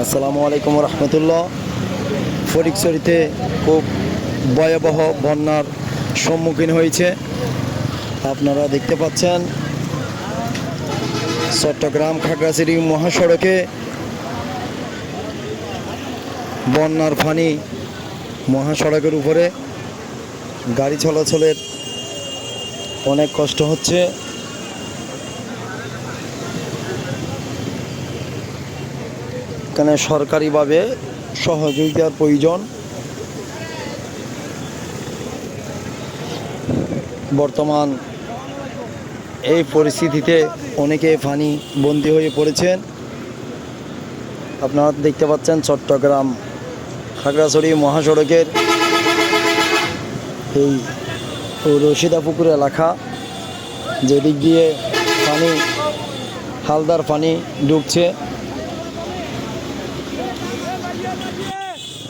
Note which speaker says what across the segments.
Speaker 1: আসসালামু আলাইকুম রহমতুল্লাহ। ফটিকছড়িতে খুব ভয়াবহ বন্যার সম্মুখীন হয়েছে। আপনারা দেখতে পাচ্ছেন, চট্টগ্রাম খাগড়াছড়ি মহাসড়কে বন্যার পানি মহাসড়কের উপরে গাড়ি চলাচলের অনেক কষ্ট হচ্ছে। এখানে সরকারিভাবে সহযোগিতার প্রয়োজন। বর্তমান এই পরিস্থিতিতে অনেকে ফানি বন্দী হয়ে পড়েছেন। আপনারা দেখতে পাচ্ছেন চট্টগ্রাম খাগড়াছড়ি মহাসড়কের এই রশিদাপুকুর এলাকা, যেদিক দিয়ে পানি হালদার পানি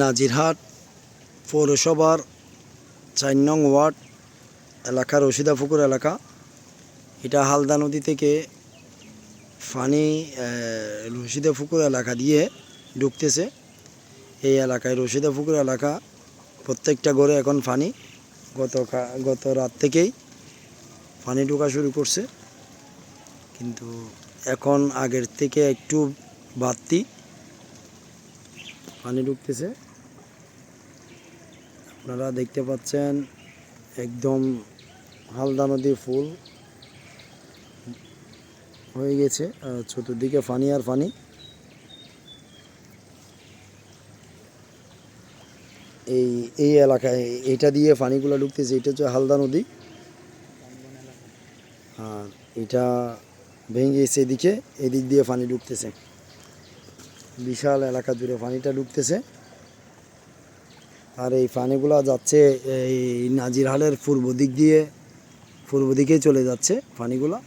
Speaker 1: নাজিরহাট পৌরসভার চার নং ওয়ার্ড, এলাকার রশিদাপুকুর এলাকা। এটা হালদা নদী থেকে ফানি রশিদাপুকুর এলাকা দিয়ে ঢুকতেছে। এই এলাকায় রশিদাপুকুর এলাকা প্রত্যেকটা ঘরে এখন ফানি। গত গত রাত থেকেই পানি ঢোকা শুরু করছে। কিন্তু এখন আগের থেকে একটু বাড়তি। পানি ঢুকতেছে। আপনারা দেখতে পাচ্ছেন একদম হালদা নদী ফুল হয়ে গেছে চতুর্দিকে পানি আর পানি এই এই এলাকায় এটা দিয়ে পানিগুলো ঢুকতেছে, এটা হচ্ছে হালদা নদী। আর এটা ভেঙে গেছে এদিকে, এদিক দিয়ে পানি ঢুকতেছে। বিশাল এলাকা জুড়ে পানিটা ঢুকতেছে। আর এই পানিগুলো যাচ্ছে এই নাজিরহালের পূর্ব দিক দিয়ে, পূর্ব দিকেই চলে যাচ্ছে পানিগুলো।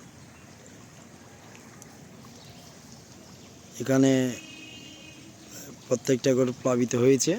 Speaker 1: এখানে প্রত্যেকটা ঘর প্লাবিত হয়েছে।